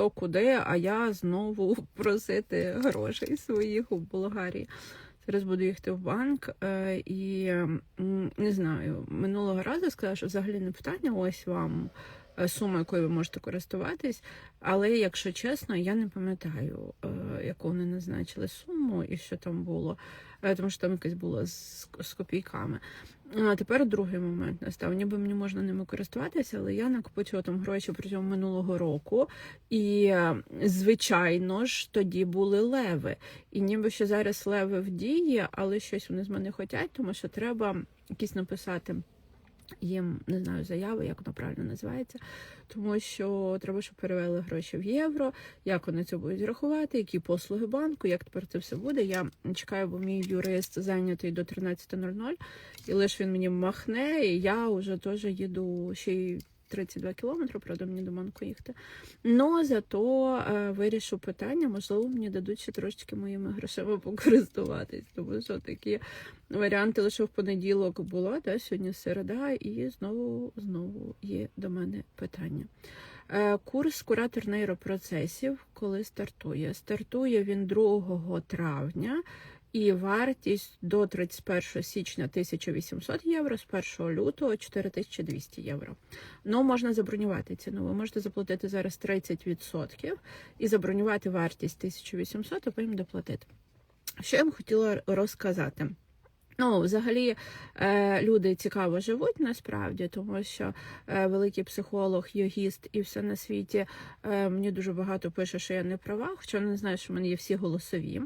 хто куди, а я знову просити грошей своїх у Болгарії. Зараз буду їхати в банк е, і не знаю, минулого разу сказала, що взагалі не питання, ось вам сума, якою ви можете користуватись. Але якщо чесно, я не пам'ятаю, е, яку вони назначили суму і що там було, Е, тому що там якесь було з, з копійками. А тепер другий момент настав. Ніби мені можна ними користуватися, але я накопичила там гроші протягом минулого року. І, е, звичайно ж, тоді були леви. І ніби що зараз леви в дії, але щось вони з мене хочуть, тому що треба якісь написати їм, не знаю, заяви, як воно правильно називається, тому що треба, щоб перевели гроші в євро, як вони це будуть рахувати, які послуги банку, як тепер це все буде. Я чекаю, бо мій юрист зайнятий до 13.00, і лише він мені махне, і я вже теж їду ще й 32 кілометри, правда, мені до банку їхати. Но зато е, вирішу питання, можливо, мені дадуть ще трошечки моїми грошима покористуватись, тому що такі варіанти лише в понеділок було, да, сьогодні середа, і знову знову є до мене питання. Е, Курс куратор нейропроцесів, коли стартує. Стартує він 2 травня. І вартість до 31 січня 1800 євро, з 1 лютого 4200 євро. Ну, можна забронювати ціну. Ви можете заплатити зараз 30% і забронювати вартість 1800, а потім доплатити. Що я вам хотіла розказати? Ну, взагалі, е, люди цікаво живуть насправді, тому що е, великий психолог, йогіст і все на світі е, мені дуже багато пише, що я не права, хоча не знаю, що в мене є всі голосові,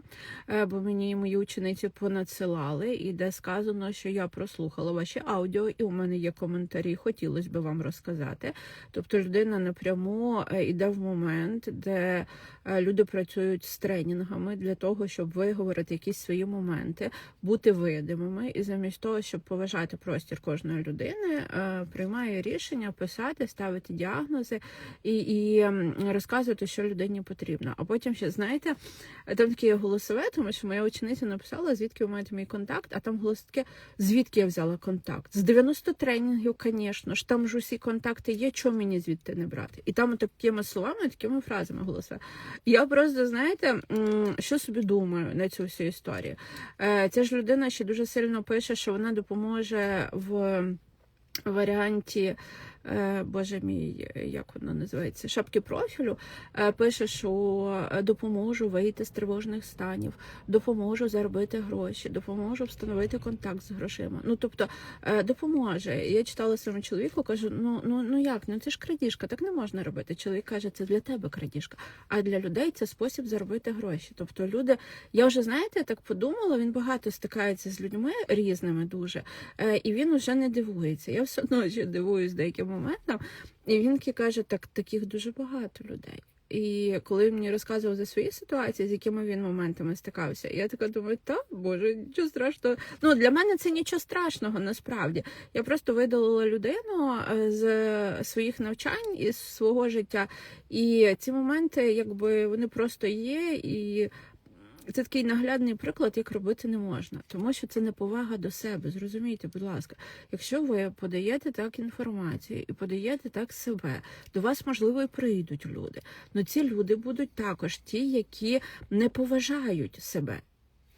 бо мені мої учениці понадсилали, і де сказано, що я прослухала ваші аудіо, і у мене є коментарі, хотілося б вам розказати. Тобто людина напряму йде в момент, де люди працюють з тренінгами для того, щоб виговорити якісь свої моменти, бути видимими, і замість того, щоб поважати простір кожної людини, е, приймає рішення писати, ставити діагнози і, і розказувати, що людині потрібно. А потім ще знаєте, там таке голосове, тому що моя учениця написала, звідки ви маєте мій контакт, а там голос таке, звідки я взяла контакт? З 90 тренінгів, звісно ж, там ж усі контакти є, чого мені звідти не брати? І там такими словами, такими фразами голосове. Я просто, знаєте, що собі думаю на цю всю історію. Е, Ця ж людина ще дуже сильно пише, що вона допоможе в варіанті. Е, Боже мій, як воно називається, шапки профілю, е, пише, що е, допоможу вийти з тривожних станів, допоможу заробити гроші, допоможу встановити контакт з грошима. Ну тобто допоможе. Я читала своєму чоловіку, кажу: ну ну ну як? Ну це ж крадіжка, так не можна робити. Чоловік каже, це для тебе крадіжка, а для людей це спосіб заробити гроші. Тобто люди, я вже знаєте, так подумала, він багато стикається з людьми різними дуже, і він уже не дивується. Я все одно ще дивуюсь деяким моментам. І він каже, так таких дуже багато людей. І коли він мені розказував за свої ситуації, з якими він моментами стикався, я така думаю, та боже, нічого страшного. Ну для мене це нічого страшного насправді. Я просто видалила людину е, з своїх навчань із свого життя. І ці моменти, якби вони просто є, і це такий наглядний приклад, як робити не можна, тому що це неповага до себе. Зрозумійте, будь ласка, якщо ви подаєте так інформацію і подаєте так себе, до вас можливо і прийдуть люди. але ці люди будуть також ті, які не поважають себе.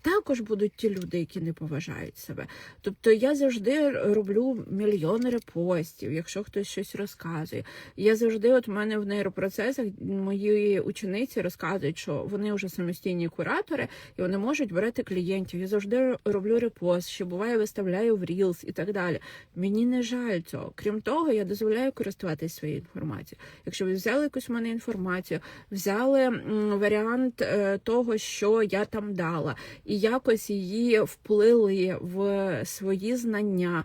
Також будуть ті люди, які не поважають себе. Тобто я завжди роблю мільйон репостів, якщо хтось щось розказує. Я завжди, от в мене в нейропроцесах мої учениці розказують, що вони вже самостійні куратори і вони можуть брати клієнтів. Я завжди роблю репост, що буває, виставляю в Reels і так далі. Мені не жаль цього. Крім того, я дозволяю користуватись своєю інформацією. Якщо ви взяли якусь у мене інформацію, взяли варіант е, того, що я там дала, і якось її вплили в свої знання.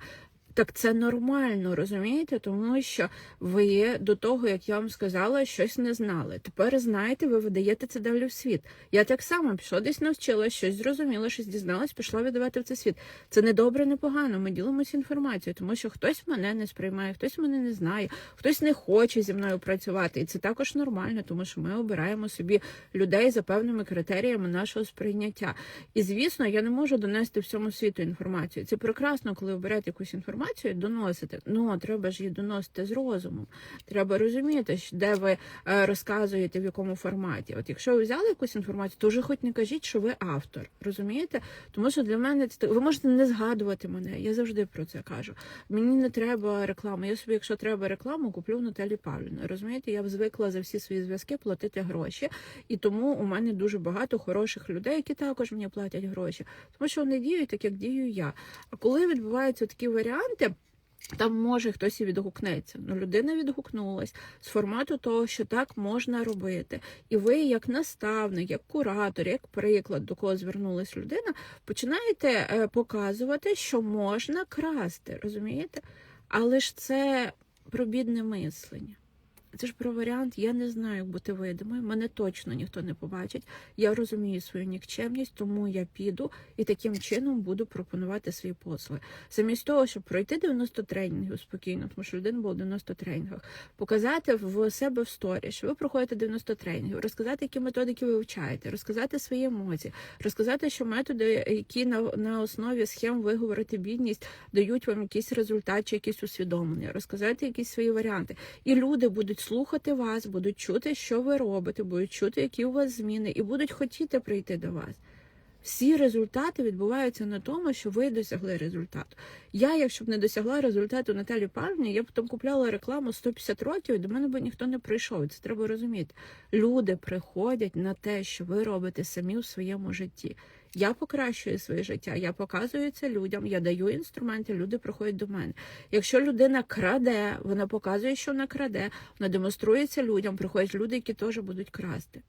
Так це нормально, розумієте? Тому що ви до того, як я вам сказала, щось не знали. Тепер знаєте, ви видаєте це далі в світ. Я так само пішла десь навчила, щось зрозуміла, щось дізналась, пішла видавати в цей світ. Це не добре, не погано. Ми ділимося інформацією, тому що хтось мене не сприймає, хтось мене не знає, хтось не хоче зі мною працювати. І це також нормально, тому що ми обираємо собі людей за певними критеріями нашого сприйняття. І звісно, я не можу донести всьому світу інформацію. Це прекрасно, коли ви якусь інформацію. Інформацію доносите. Ну треба ж її доносити з розумом. Треба розуміти, де ви е, розказуєте в якому форматі. От якщо ви взяли якусь інформацію, то вже хоч не кажіть, що ви автор. Розумієте? Тому що для мене це ви можете не згадувати мене. Я завжди про це кажу. Мені не треба реклами. Я собі, якщо треба рекламу, куплю в Наталі Павлівну. Розумієте, я звикла за всі свої зв'язки платити гроші, і тому у мене дуже багато хороших людей, які також мені платять гроші, тому що вони діють так, як дію я. А коли відбуваються такі варіанти. Там може хтось і відгукнеться. Ну, людина відгукнулась з формату того, що так можна робити. І ви, як наставник, як куратор, як приклад, до кого звернулась людина, починаєте е, показувати, що можна красти, розумієте? Але ж це про бідне мислення. Це ж про варіант, я не знаю, як бути видимою. Мене точно ніхто не побачить. Я розумію свою нікчемність, тому я піду і таким чином буду пропонувати свої послуги. Замість того, щоб пройти 90 тренінгів спокійно, тому що людина була в 90 тренінгах, показати в себе в сторі, що ви проходите 90 тренінгів, розказати, які методики ви вивчаєте, розказати свої емоції, розказати, що методи, які на, на основі схем виговорити бідність, дають вам якийсь результат чи якісь усвідомлення, розказати якісь свої варіанти. І люди будуть слухати вас, будуть чути, що ви робите, будуть чути, які у вас зміни, і будуть хотіти прийти до вас. Всі результати відбуваються на тому, що ви досягли результату. Я, якщо б не досягла результату Наталі Павлівні, я б там купляла рекламу 150 років, і до мене б ніхто не прийшов. Це треба розуміти. Люди приходять на те, що ви робите самі у своєму житті. Я покращую своє життя, я показую це людям, я даю інструменти, люди приходять до мене. Якщо людина краде, вона показує, що вона краде, вона демонструється людям, приходять люди, які теж будуть красти.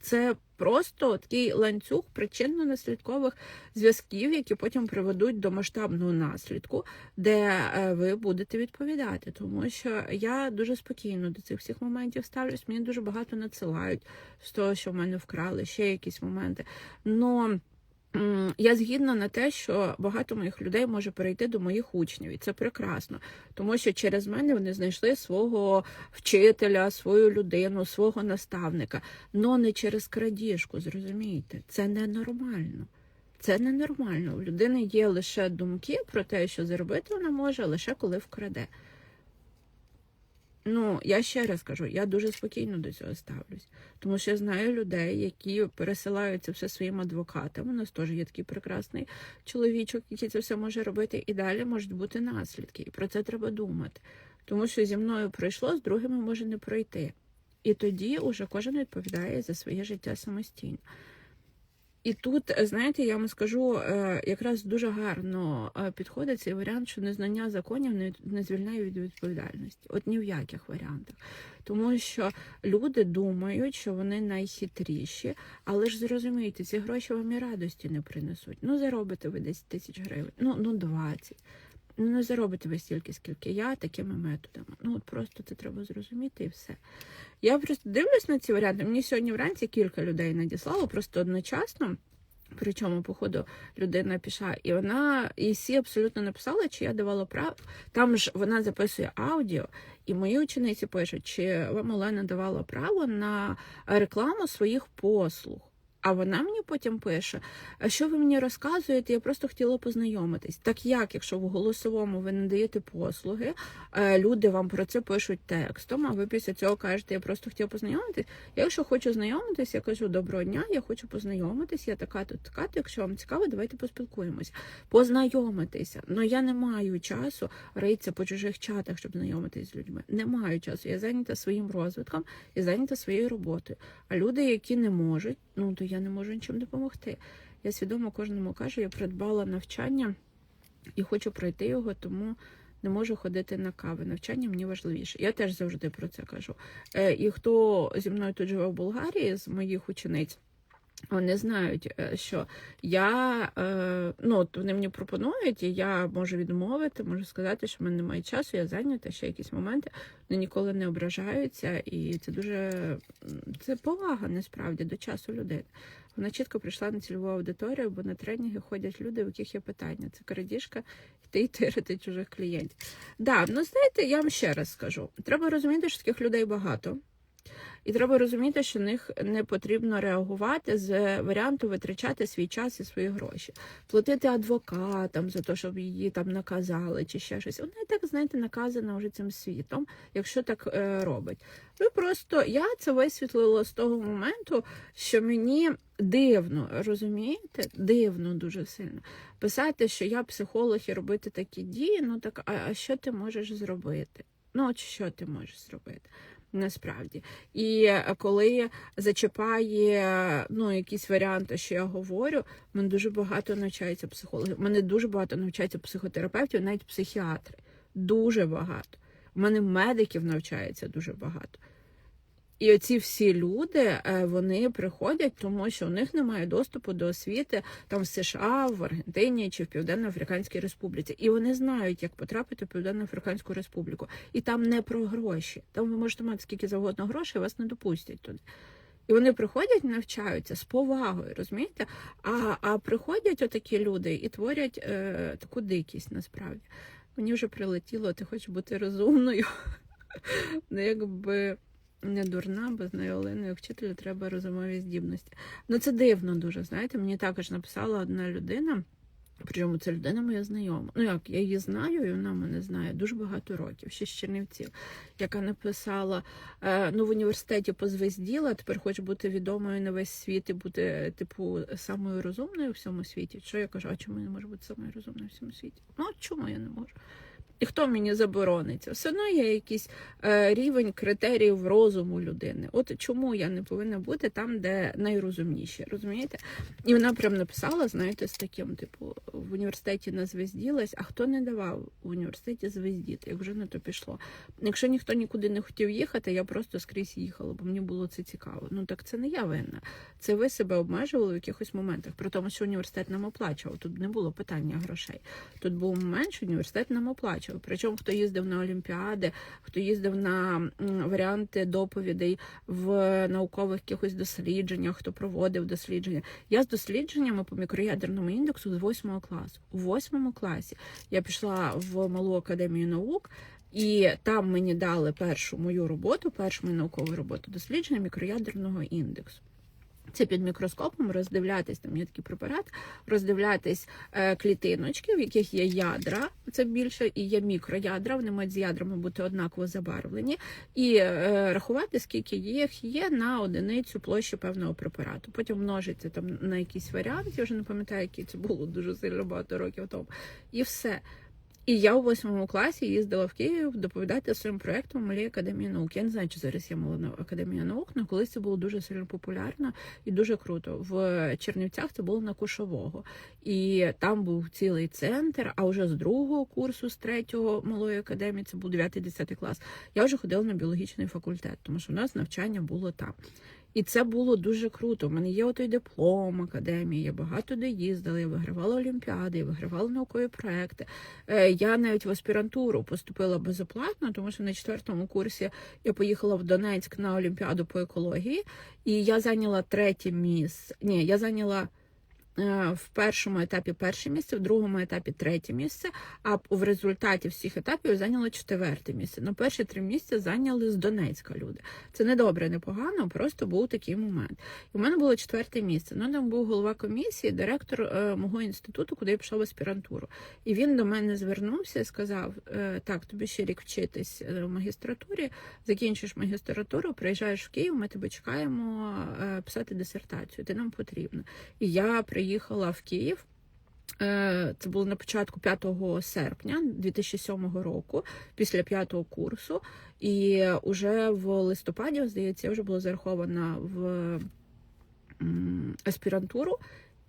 Це просто такий ланцюг причинно-наслідкових зв'язків, які потім приведуть до масштабного наслідку, де е, ви будете відповідати. Тому що я дуже спокійно до цих всіх моментів ставлюсь. Мені дуже багато надсилають з того, що в мене вкрали, ще якісь моменти. Но я згідна на те, що багато моїх людей може перейти до моїх учнів, і це прекрасно, тому що через мене вони знайшли свого вчителя, свою людину, свого наставника, но не через крадіжку, зрозумієте, це ненормально. Це ненормально. У людини є лише думки про те, що заробити вона може лише коли вкраде. Ну, я ще раз кажу, я дуже спокійно до цього ставлюсь, тому що я знаю людей, які пересилають це все своїм адвокатам. У нас теж є такий прекрасний чоловічок, який це все може робити, і далі можуть бути наслідки. І про це треба думати. Тому що зі мною пройшло, з другими може не пройти. І тоді уже кожен відповідає за своє життя самостійно. І тут, знаєте, я вам скажу, е, якраз дуже гарно е, підходить цей варіант, що незнання законів не звільняє від відповідальності. От ні в яких варіантах. Тому що люди думають, що вони найхитріші, але ж зрозумійте, ці гроші вам і радості не принесуть. Ну, заробите ви 10 тисяч гривень, ну, ну 20. Ну, не заробите ви стільки, скільки я, такими методами. Ну, от просто це треба зрозуміти і все. Я просто дивлюсь на ці варіанти. Мені сьогодні вранці кілька людей надіслало просто одночасно. Причому, походу, людина пішла, і вона і всі абсолютно написали, чи я давала право. Там ж вона записує аудіо, і мої учениці пишуть, чи вам Олена давала право на рекламу своїх послуг. А вона мені потім пише: що ви мені розказуєте? Я просто хотіла познайомитись. Так як, якщо в голосовому ви надаєте послуги, е, люди вам про це пишуть текстом, а ви після цього кажете, я просто хотіла познайомитись. Я, якщо хочу знайомитись, я кажу доброго дня, я хочу познайомитись, я така тут, така, якщо вам цікаво, давайте поспілкуємося. Познайомитися. Ну я не маю часу ритися по чужих чатах, щоб знайомитись з людьми. Не маю часу. Я зайнята своїм розвитком і зайнята своєю роботою. А люди, які не можуть, ну то я не можу нічим допомогти. Я свідомо кожному кажу, я придбала навчання і хочу пройти його, тому не можу ходити на кави. Навчання мені важливіше. Я теж завжди про це кажу. Е, і хто зі мною тут живе в Болгарії з моїх учениць. Вони знають, е, що я е, ну от вони мені пропонують, і я можу відмовити, можу сказати, що в мене немає часу, я зайнята ще якісь моменти. Вони ніколи не ображаються, і це дуже це повага насправді до часу людини. Вона чітко прийшла на цільову аудиторію, бо на тренінги ходять люди, у яких є питання. Це крадіжка, йти і тирити чужих клієнтів. Да, ну знаєте, я вам ще раз скажу: треба розуміти, що таких людей багато. І треба розуміти, що них не потрібно реагувати з варіанту витрачати свій час і свої гроші, платити адвокатам за те, щоб її там наказали чи ще щось. Вона і так, знаєте, наказана вже цим світом, якщо так е, робить. Ви просто я це висвітлила з того моменту, що мені дивно, розумієте? Дивно дуже сильно. Писати, що я психолог і робити такі дії, ну так, а, а що ти можеш зробити? Ну, от що ти можеш зробити? Насправді. І е, коли зачіпає ну, якісь варіанти, що я говорю, мене дуже багато навчається психологів. Мене дуже багато навчається психотерапевтів, навіть психіатри. Дуже багато. У мене медиків навчається дуже багато. І оці всі люди е, вони приходять, тому що у них немає доступу до освіти там в США, в Аргентині чи в Південно-Африканській Республіці. І вони знають, як потрапити в Південно-Африканську Республіку. І там не про гроші. Там ви можете мати скільки завгодно грошей, вас не допустять туди. І вони приходять, навчаються з повагою, розумієте? А а приходять отакі люди і творять е, таку дикість насправді. Мені вже прилетіло, ти хочеш бути розумною. Ну, якби не дурна, бо з нею Оленою вчителю треба розумові здібності. Ну це дивно дуже. Знаєте, мені також написала одна людина. Причому це людина моя знайома. Ну як я її знаю, і вона мене знає дуже багато років, ще з Чернівців, яка написала: е, ну в університеті позвезділа, тепер хоче бути відомою на весь світ і бути, типу, самою розумною у всьому світі. Що я кажу, а чому я не можу бути самою розумною у всьому світі? Ну чому я не можу? І хто мені заборониться? Все одно є якийсь е, рівень критеріїв розуму людини. От чому я не повинна бути там, де найрозумніші, розумієте? І вона прям написала, знаєте, з таким, типу, в університеті не звезділась, а хто не давав в університеті звездіти, як вже на то пішло. Якщо ніхто нікуди не хотів їхати, я просто скрізь їхала, бо мені було це цікаво. Ну так це не я винна. Це ви себе обмежували в якихось моментах. При тому, що університет нам оплачував. Тут не було питання грошей. Тут був момент, що університет нам оплачував. Причому хто їздив на Олімпіади, хто їздив на варіанти доповідей в наукових якихось дослідженнях, хто проводив дослідження. Я з дослідженнями по мікроядерному індексу з 8 класу. У 8 класі я пішла в малу академію наук. І там мені дали першу мою роботу, першу мою наукову роботу дослідження мікроядерного індексу. Це під мікроскопом роздивлятись, там є такий препарат, роздивлятись е, клітиночки, в яких є ядра, це більше, і є мікроядра, вони мають з ядрами бути однаково забарвлені, і е, рахувати, скільки їх є на одиницю площі певного препарату. Потім множиться там на якийсь варіант, я вже не пам'ятаю, який це було дуже сильно багато років тому. І все. І я у восьмому класі їздила в Київ доповідати своїм проєктом Малій академії наук. Я не знаю, чи зараз є мала академія наук, але колись це було дуже сильно популярно і дуже круто. В Чернівцях це було на Кушового. І там був цілий центр. А вже з другого курсу, з третього малої академії, це був 9-10 клас. Я вже ходила на біологічний факультет, тому що у нас навчання було там. І це було дуже круто. У мене є отой диплом академії, я багато де їздила, я вигравала олімпіади, я вигравала наукові проекти. Е, я навіть в аспірантуру поступила безоплатно, тому що на четвертому курсі я поїхала в Донецьк на олімпіаду по екології, і я зайняла третє місце. Ні, я зайняла. Е, в першому етапі перше місце, в другому етапі третє місце, а в результаті всіх етапів зайняла четверте місце. На перші три місця зайняли з Донецька люди. Це не добре, не погано, просто був такий момент. І в мене було четверте місце. Ну там був голова комісії, директор е, мого інституту, куди я пішла в аспірантуру. І він до мене звернувся і сказав: е, так, тобі ще рік вчитись в магістратурі, закінчиш магістратуру, приїжджаєш в Київ, ми тебе чекаємо писати дисертацію. Ти нам потрібно. І я приїхала в Київ. Це було на початку 5 серпня 2007 року, після п'ятого курсу, і вже в листопаді, здається, я вже була зарахована в аспірантуру.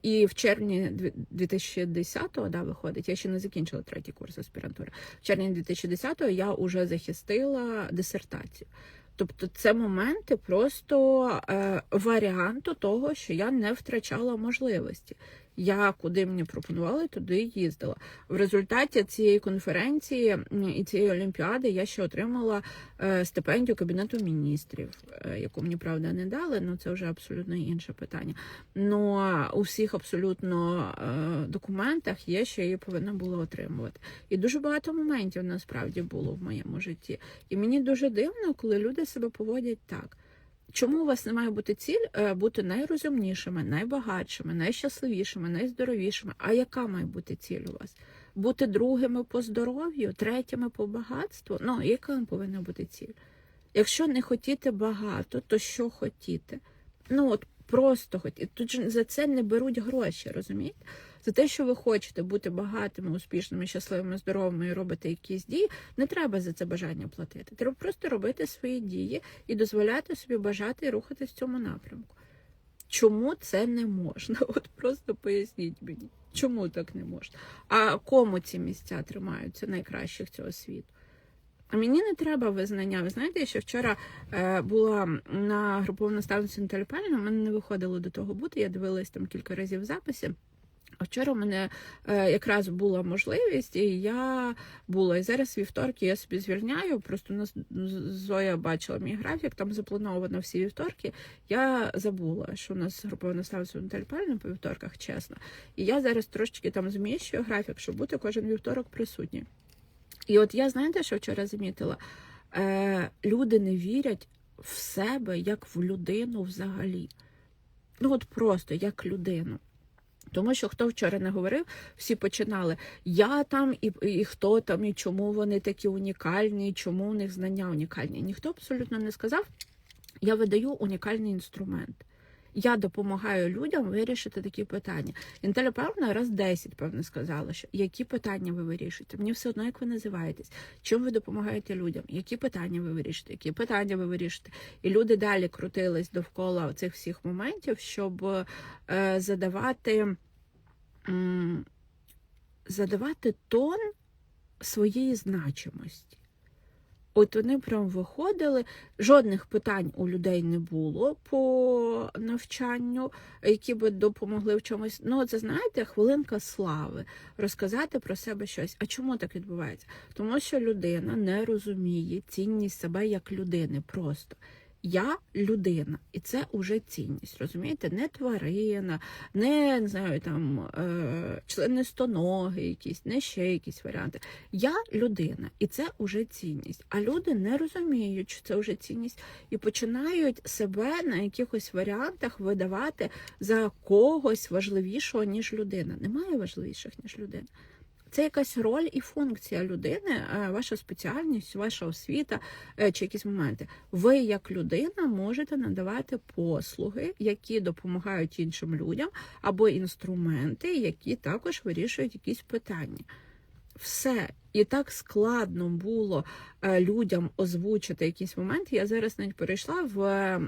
І в червні 2010-го, да, виходить, я ще не закінчила третій курс аспірантури. В червні 2010-го я вже захистила дисертацію. Тобто це моменти просто е, варіанту того, що я не втрачала можливості. Я куди мені пропонували, туди їздила. В результаті цієї конференції і цієї олімпіади я ще отримала е, стипендію Кабінету міністрів, е, яку мені правда не дали, але це вже абсолютно інше питання. Ну у всіх абсолютно е, документах є, що її повинна була отримувати. І дуже багато моментів насправді було в моєму житті. І мені дуже дивно, коли люди себе поводять так. Чому у вас не має бути ціль е, бути найрозумнішими, найбагатшими, найщасливішими, найздоровішими? А яка має бути ціль у вас? Бути другими по здоров'ю, третіми по багатству? Ну, яка повинна бути ціль? Якщо не хотіти багато, то що хотіти? Ну от просто хотіти. Тут же за це не беруть гроші, розумієте? За те, що ви хочете бути багатими, успішними, щасливими, здоровими і робити якісь дії, не треба за це бажання платити. Треба просто робити свої дії і дозволяти собі бажати і рухатись в цьому напрямку. Чому це не можна? От просто поясніть мені, чому так не можна? А кому ці місця тримаються найкращих цього світу? Мені не треба визнання. Ви знаєте, я ще вчора е, була на груповому наставниці Наталі Паліна, в мене не виходило до того бути. Я дивилась там кілька разів записи. А вчора у мене е, якраз була можливість, і я була. І зараз вівторки я собі звільняю. Просто нас Зоя бачила мій графік, там заплановано всі вівторки. Я забула, що у нас групова наставниця Наталі Паліна по вівторках, чесно. І я зараз трошечки там зміщую графік, щоб бути кожен вівторок присутній. І от я знаєте, що вчора замітила? Е, Люди не вірять в себе як в людину взагалі. Ну, от просто як людину. Тому що хто вчора не говорив, всі починали я там, і і хто там, і чому вони такі унікальні, і чому у них знання унікальні. Ніхто абсолютно не сказав, я видаю унікальний інструмент. Я допомагаю людям вирішити такі питання. Інтеля Павловна раз 10, певно, сказала, що які питання ви вирішуєте. Мені все одно, як ви називаєтесь, чим ви допомагаєте людям, які питання ви вирішите, які питання ви вирішите. І люди далі крутились довкола цих всіх моментів, щоб е, задавати, задавати тон своєї значимості. От вони прям виходили, жодних питань у людей не було по навчанню, які би допомогли в чомусь. Ну, це знаєте, хвилинка слави, розказати про себе щось. А чому так відбувається? Тому що людина не розуміє цінність себе як людини просто. Я людина, і це уже цінність. Розумієте, не тварина, не, не знаю, там е, членистоноги, якісь, не ще якісь варіанти. Я людина, і це уже цінність. А люди не розуміють, що це вже цінність, і починають себе на якихось варіантах видавати за когось важливішого, ніж людина. Немає важливіших, ніж людина. Це якась роль і функція людини, е, ваша спеціальність, ваша освіта е, чи якісь моменти. Ви, як людина, можете надавати послуги, які допомагають іншим людям, або інструменти, які також вирішують якісь питання. Все. І так складно було е, людям озвучити якісь моменти. Я зараз навіть перейшла в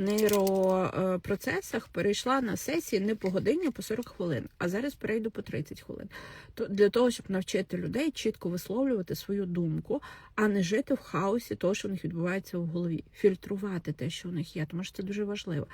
нейропроцесах перейшла на сесії не по годині, а по 40 хвилин, а зараз перейду по 30 хвилин. То для того, щоб навчити людей чітко висловлювати свою думку, а не жити в хаосі того, що в них відбувається в голові, фільтрувати те, що у них є, тому що це дуже важливо.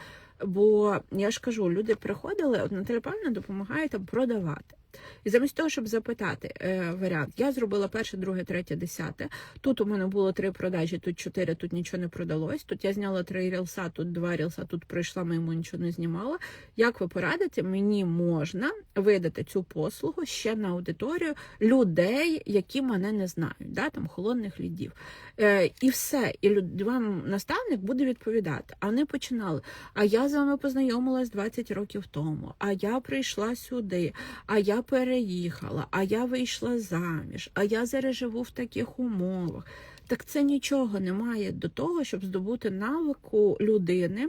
Бо я ж кажу, люди приходили, от Наталя Павлівна допомагає там продавати. І замість того, щоб запитати е, варіант, я зробила перше, друге, третє, десяте. Тут у мене було три продажі, тут чотири, тут нічого не продалось. Тут я зняла три рілса, тут два рілса, тут прийшла, ми йому нічого не знімала. Як ви порадите, мені можна видати цю послугу ще на аудиторію людей, які мене не знають, да, там холодних лідів. Е, І все. І вам наставник буде відповідати. А вони починали. А я з вами познайомилась 20 років тому, а я прийшла сюди, а я переїхала, а я вийшла заміж, а я зараз живу в таких умовах. Так це нічого не має до того, щоб здобути навику людини,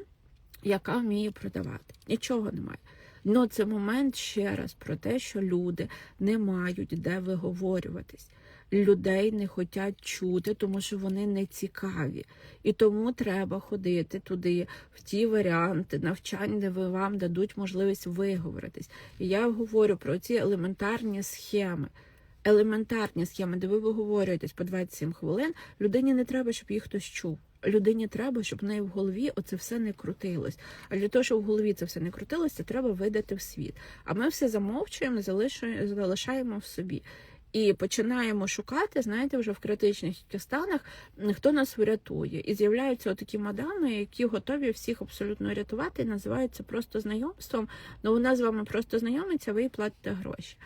яка вміє продавати. Нічого немає. Ну, це момент ще раз про те, що люди не мають де виговорюватись людей не хочуть чути, тому що вони не цікаві. І тому треба ходити туди, в ті варіанти навчань, де ви вам дадуть можливість виговоритись. І я говорю про ці елементарні схеми. Елементарні схеми, де ви виговорюєтесь по 27 хвилин, людині не треба, щоб їх хтось чув. Людині треба, щоб в неї в голові оце все не крутилось. А для того, щоб в голові це все не крутилося, треба видати в світ. А ми все замовчуємо, залишаємо в собі. І починаємо шукати, знаєте, вже в критичних станах, хто нас врятує. І з'являються такі мадами, які готові всіх абсолютно рятувати, і називаються просто знайомством. Ну, вона з вами просто знайомиться, ви їй платите гроші.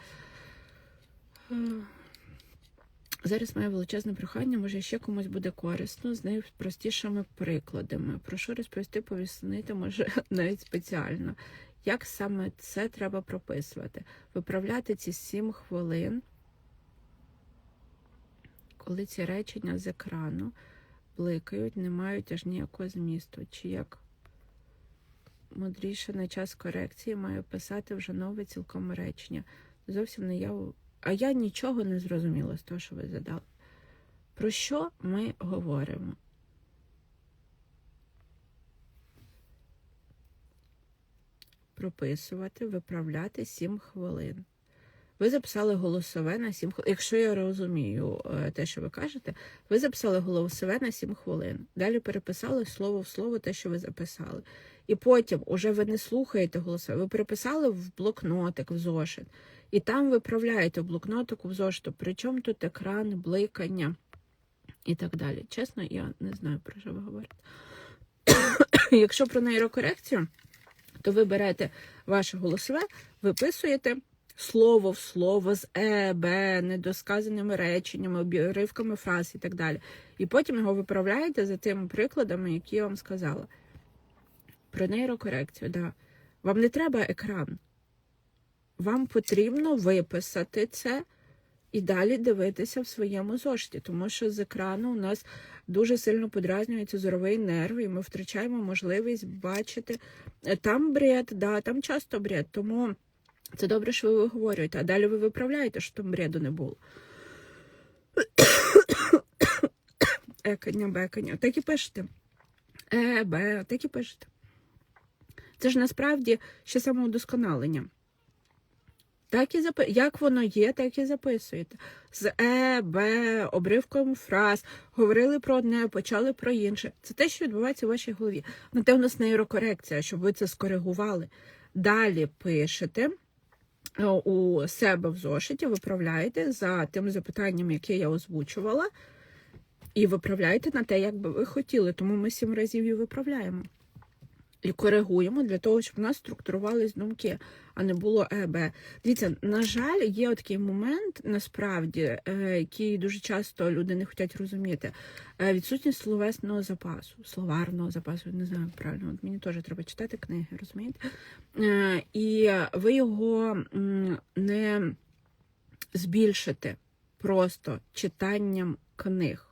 Зараз моє величезне прохання, може ще комусь буде корисно з найпростішими прикладами. Прошу розповісти, пояснити, може навіть спеціально. Як саме це треба прописувати? Виправляти ці 7 хвилин, коли ці речення з екрану бликають, не мають аж ніякого змісту. Чи як мудріше на час корекції маю писати вже нове цілком речення. Зовсім не я. А я нічого не зрозуміла з того, що ви задали. Про що ми говоримо? Прописувати, виправляти 7 хвилин. Ви записали голосове на 7 хвилин. Якщо я розумію е, те, що ви кажете, ви записали голосове на 7 хвилин. Далі переписали слово в слово те, що ви записали. І потім уже ви не слухаєте голосове, ви переписали в блокнотик, в зошит. І там виправляєте в блокнотику в зошиту. Причому тут екран, бликання і так далі. Чесно, я не знаю, про що ви говорите. Якщо про нейрокорекцію, то ви берете ваше голосове, виписуєте слово в слово з е, б, недосказаними реченнями, обривками фраз і так далі. І потім його виправляєте за тими прикладами, які я вам сказала. Про нейрокорекцію, да. Вам не треба екран. Вам потрібно виписати це і далі дивитися в своєму зошиті, тому що з екрану у нас дуже сильно подразнюється зоровий нерв, і ми втрачаємо можливість бачити Е, там бред, да, там часто бред. Тому це добре, що ви виговорюєте, а далі ви виправляєте, що там бреду не було. Екання, бекання. Так і пишете. Е, Б, так і пишете. Це ж насправді ще самоудосконалення. Так і запи... Як воно є, так і записуєте. З Е, Б, обривком фраз, говорили про одне, почали про інше. Це те, що відбувається в вашій голові. На те у нас нейрокорекція, щоб ви це скоригували. Далі пишете у себе в зошиті, виправляєте за тим запитанням, яке я озвучувала, і виправляєте на те, як би ви хотіли. Тому ми сім разів і виправляємо. І коригуємо для того, щоб у нас структурувались думки, а не було ЕБ. Дивіться, на жаль, є такий момент, насправді, е, який дуже часто люди не хочуть розуміти. Е, Відсутність словесного запасу, словарного запасу, не знаю правильно, от мені теж треба читати книги, розумієте? Е, І ви його не збільшите просто читанням книг.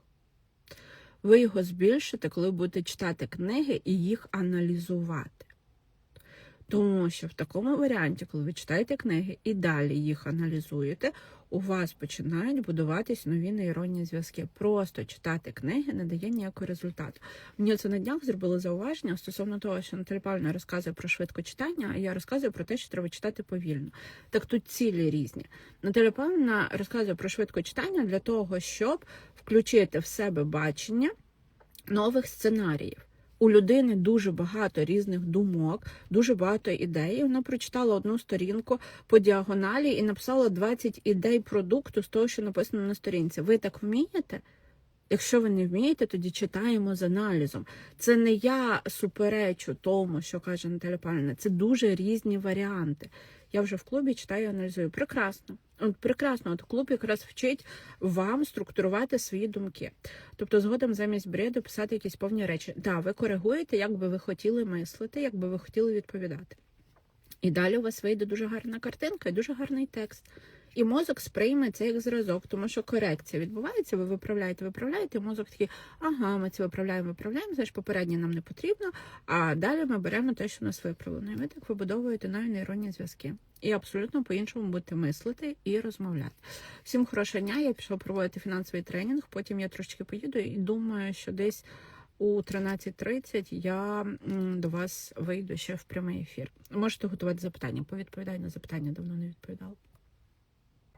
Ви його збільшите, коли будете читати книги і їх аналізувати. Тому що в такому варіанті, коли ви читаєте книги і далі їх аналізуєте, у вас починають будуватись нові нейронні зв'язки. Просто читати книги не дає ніякого результату. Мені це на днях зробили зауваження стосовно того, що Наталя Павлівна розказує про швидко читання, а я розказую про те, що треба читати повільно. Так тут цілі різні. Наталя Павлівна розказує про швидко читання для того, щоб включити в себе бачення нових сценаріїв. У людини дуже багато різних думок, дуже багато ідей. Вона прочитала одну сторінку по діагоналі і написала 20 ідей продукту з того, що написано на сторінці. Ви так вмієте? Якщо ви не вмієте, тоді читаємо з аналізом. Це не я суперечу тому, що каже Наталя Павлівна, це дуже різні варіанти. Я вже в клубі читаю і аналізую. Прекрасно. Прекрасно, от клуб якраз вчить вам структурувати свої думки. Тобто, згодом замість бреду писати якісь повні речі. Так, да, ви коригуєте, як би ви хотіли мислити, як би ви хотіли відповідати. І далі у вас вийде дуже гарна картинка і дуже гарний текст. І мозок сприйме це як зразок, тому що корекція відбувається, ви виправляєте, виправляєте, і мозок такий, ага, ми це виправляємо, виправляємо, значить попереднє нам не потрібно, а далі ми беремо те, що нас виправлено. І ви так вибудовуєте нові нейронні зв'язки. І абсолютно по-іншому будете мислити і розмовляти. Всім хорошого дня, я пішла проводити фінансовий тренінг, потім я трошки поїду і думаю, що десь у 13.30 я до вас вийду ще в прямий ефір. Можете готувати запитання. Повідповідаю на запитання, давно не відповідала.